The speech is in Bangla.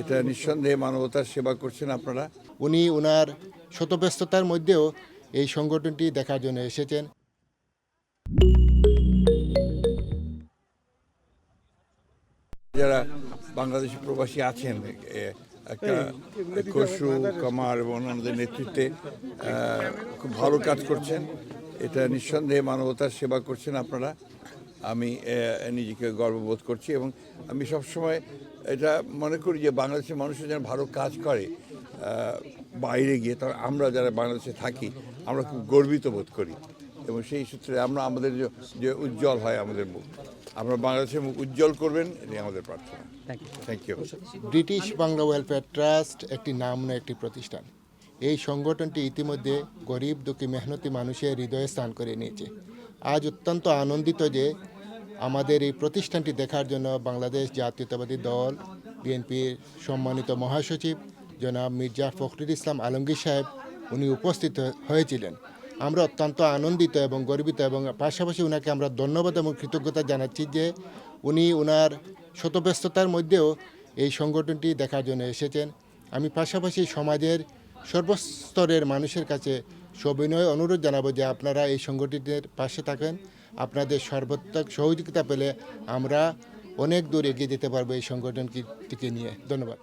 এটা নিঃসন্দেহে মানবতার সেবা করছেন আপনারা। উনি ওনার শতব্যস্ততার মধ্যেও এই সংগঠনটি দেখার জন্য এসেছেন। যারা বাংলাদেশি প্রবাসী আছেন একটা কামার এবং অন্যান্যদের নেতৃত্বে খুব ভালো কাজ করছেন। এটা নিঃসন্দেহে মানবতার সেবা করছেন আপনারা। আমি নিজেকে গর্ববোধ করছি এবং আমি সবসময় এটা মনে করি যে বাংলাদেশের মানুষের যেন ভালো কাজ করে বাইরে গিয়ে তখন আমরা যারা বাংলাদেশে থাকি আমরা খুব গর্বিত বোধ করি। এবং সেই সূত্রে আমরা আমাদের যে- যে উজ্জ্বল হয় আমাদের মুখ। আমরা বাংলাদেশের মুখ উজ্জ্বল করবেন এটাই আমাদের প্রার্থনা। Thank you British Bangla welfare trust একটি নাম না একটি প্রতিষ্ঠান। এই সংগঠনটি ইতিমধ্যে গরিব দুঃখী মেহনতি মানুষের হৃদয়ে স্থান করে নিয়েছে। আজ অত্যন্ত আনন্দিত যে আমাদের এই প্রতিষ্ঠানটি দেখার জন্য বাংলাদেশ জাতীয়তাবাদী দল, বিএনপির সম্মানিত মহাসচিব জনাব মির্জা ফখরুল ইসলাম আলমগীর সাহেব, উনি উপস্থিত হয়েছিলেন। আমরা অত্যন্ত আনন্দিত এবং গর্বিত এবং পাশাপাশি ওনাকে আমরা ধন্যবাদ এবং কৃতজ্ঞতা জানাচ্ছি যে উনি ওনার শতব্যস্ততার মধ্যেও এই সংগঠনটি দেখার জন্য এসেছেন। আমি পাশাপাশি সমাজের সর্বস্তরের মানুষের কাছে সবিনয় অনুরোধ জানাব যে আপনারা এই সংগঠনের পাশে থাকেন। আপনাদের সর্বাত্মক সহযোগিতা পেলে আমরা অনেক দূর এগিয়ে যেতে পারব এই সংগঠনটিকে নিয়ে। ধন্যবাদ।